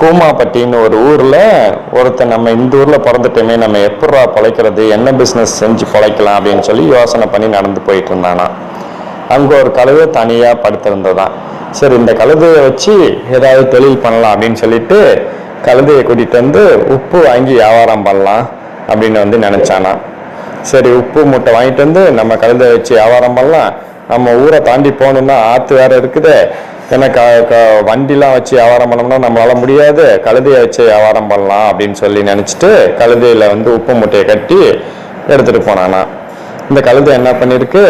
கூமாப்பட்டின்னு ஒரு ஊரில் ஒருத்தன் நம்ம இந்த ஊரில் பிறந்துட்டோமே நம்ம எப்படா பிழைக்கிறது என்ன பிஸ்னஸ் செஞ்சு பிழைக்கலாம் அப்படின்னு சொல்லி யோசனை பண்ணி நடந்து போயிட்டு இருந்தானா. அங்கே ஒரு கழுதை தனியாக படுத்திருந்ததான். சரி இந்த கழுதையை வச்சு ஏதாவது தொழில் பண்ணலாம் அப்படின்னு சொல்லிட்டு கழுதையை கூட்டிகிட்டு வந்து உப்பு வாங்கி வியாபாரம் பண்ணலாம் அப்படின்னு வந்து நினச்சானா. சரி உப்பு மூட்டை வாங்கிட்டு வந்து நம்ம கழுதையை வச்சு வியாபாரம் பண்ணலாம். நம்ம ஊரை தாண்டி போகணுன்னா ஆற்று வேறு இருக்குது. ஏன்னா க க வண்டிலாம் வச்சு வியாபாரம் பண்ணோம்னா நம்மளால முடியாது. கழுதையை வச்சு வியாபாரம் பண்ணலாம் அப்படின்னு சொல்லி நினச்சிட்டு கழுதையில் வந்து உப்பு மூட்டையை கட்டி எடுத்துகிட்டு போனானா. இந்த கழுதை என்ன பண்ணியிருக்கு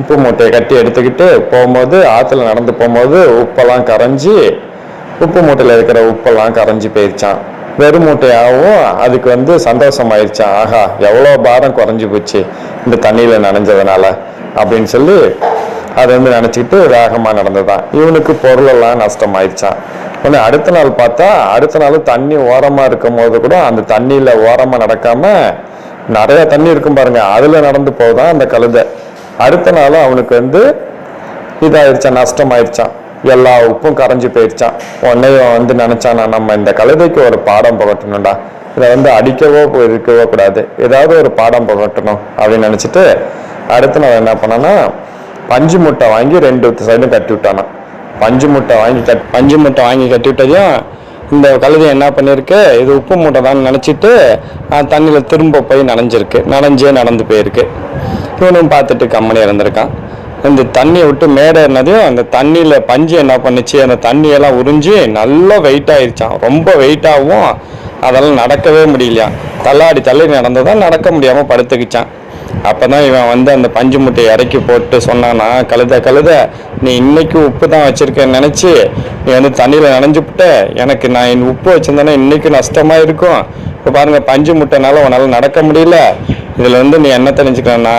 உப்பு மூட்டையை கட்டி எடுத்துக்கிட்டு போகும்போது ஆற்றுல நடந்து போகும்போது உப்பெல்லாம் கரைஞ்சி உப்பு மூட்டையில் இருக்கிற உப்பெல்லாம் கரைஞ்சி போயிருச்சான் வெறும் மூட்டையாகவும் அதுக்கு வந்து சந்தோஷம் ஆயிடுச்சான் ஆஹா எவ்வளோ பாரம் குறைஞ்சி போச்சு இந்த தண்ணியில் நனைஞ்சதுனால அப்படின்னு சொல்லி அதை வந்து நினச்சிக்கிட்டு வேகமாக நடந்ததான் இவனுக்கு பொருளெல்லாம் நஷ்டமாயிடுச்சான் உடனே அடுத்த நாள் பார்த்தா அடுத்த நாள் தண்ணி ஓரமாக இருக்கும் போது கூட அந்த தண்ணியில் ஓரமாக நடக்காமல் நிறைய தண்ணி இருக்கும் பாருங்க. அதில் நடந்து போதான் அந்த கழுதை. அடுத்த நாள் அவனுக்கு வந்து இதாயிருச்சான் நஷ்டமாயிருச்சான் எல்லா உப்பும் கரைஞ்சி போயிடுச்சான் உடனே வந்து நினச்சானா நம்ம இந்த கழுதைக்கு ஒரு பாடம் புகட்டணும்டா. இதை வந்து அடிக்கவோ இருக்கவோ கூடாது. ஏதாவது ஒரு பாடம் புகட்டணும் அப்படின்னு நினச்சிட்டு அடுத்த நாள் என்ன பண்ணேன்னா பஞ்சு முட்டை வாங்கி ரெண்டு சைடும் கட்டி விட்டானா. பஞ்சு முட்டை வாங்கி கட் பஞ்சு முட்டை வாங்கி கட்டி விட்டதையும் இந்த கழுதை என்ன பண்ணியிருக்கு இது உப்பு மூட்டை தான் நினச்சிட்டு தண்ணியில் திரும்ப போய் நனைஞ்சிருக்கு. நனைஞ்சே நடந்து போயிருக்கு. இவனும் பார்த்துட்டு கம்மனே இருந்திருக்கான் இந்த தண்ணியை விட்டு மேடை ஏறினதையும் அந்த தண்ணியில் பஞ்சு என்ன பண்ணுச்சு? அந்த தண்ணியெல்லாம் உறிஞ்சி நல்லா வெயிட் ஆயிடுச்சான் ரொம்ப வெயிட்டாகவும் அதெல்லாம் நடக்கவே முடியலையா தள்ளாடி தள்ளி நடந்ததான் நடக்க முடியாமல் படுத்துக்கிச்சான் அப்போ தான் இவன் வந்து அந்த பஞ்சு முட்டையை இறக்கி போட்டு சொன்னானா கழுத கழுத நீ இன்னைக்கு உப்பு தான் வச்சிருக்கேன்னு நினச்சி நீ வந்து தண்ணியில் நனைஞ்சுப்புட்ட எனக்கு நான் என் உப்பு வச்சிருந்தேன்னா இன்னைக்கு நஷ்டமா இருக்கும். இப்போ பாருங்க பஞ்சு முட்டைனால உன்னால் நடக்க முடியல. இதில் வந்து நீ என்ன தெரிஞ்சுக்கலன்னா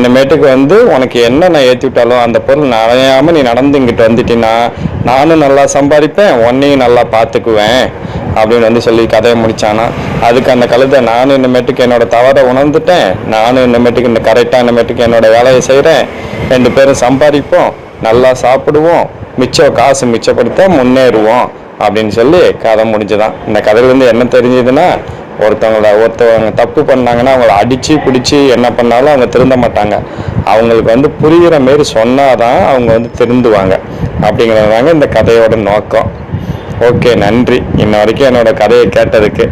இனிமேட்டுக்கு வந்து உனக்கு என்ன நான் ஏற்றி விட்டாலும் அந்த பொருள் நனையாமல் நீ நடந்து இங்கிட்டு வந்துட்டின்னா நானும் நல்லா சம்பாதிப்பேன் உன்னையும் நல்லா பார்த்துக்குவேன் அப்படின்னு வந்து சொல்லி கதையை முடிச்சானா. அதுக்கு அந்த கழுதை நானும் இனிமேட்டுக்கு என்னோட தவறை உணர்ந்துட்டேன். நானும் இனிமேட்டுக்கு இந்த கரெக்டாக இனிமேட்டுக்கு என்னோட வேலையை செய்கிறேன் ரெண்டு பேரும் சம்பாதிப்போம். நல்லா சாப்பிடுவோம். மிச்சம் காசு மிச்சப்படுத்த முன்னேறுவோம். அப்படின்னு சொல்லி கதை முடிஞ்சுதான். இந்த கதையிலேருந்து என்ன தெரிஞ்சதுன்னா ஒருத்தவங்கள ஒருத்தவங்க தப்பு பண்ணாங்கன்னா அவங்கள அடித்து பிடிச்சி என்ன பண்ணாலும் அவங்க திருந்த மாட்டாங்க. அவங்களுக்கு வந்து புரிகிற மாரி சொன்னாதான் அவங்க வந்து திருந்துவாங்க. அப்படிங்கிறது தாங்க இந்த கதையோட நோக்கம். ஓகே நன்றி. இன்ன வரைக்கும் என்னோட கதையை கேட்டதுக்கு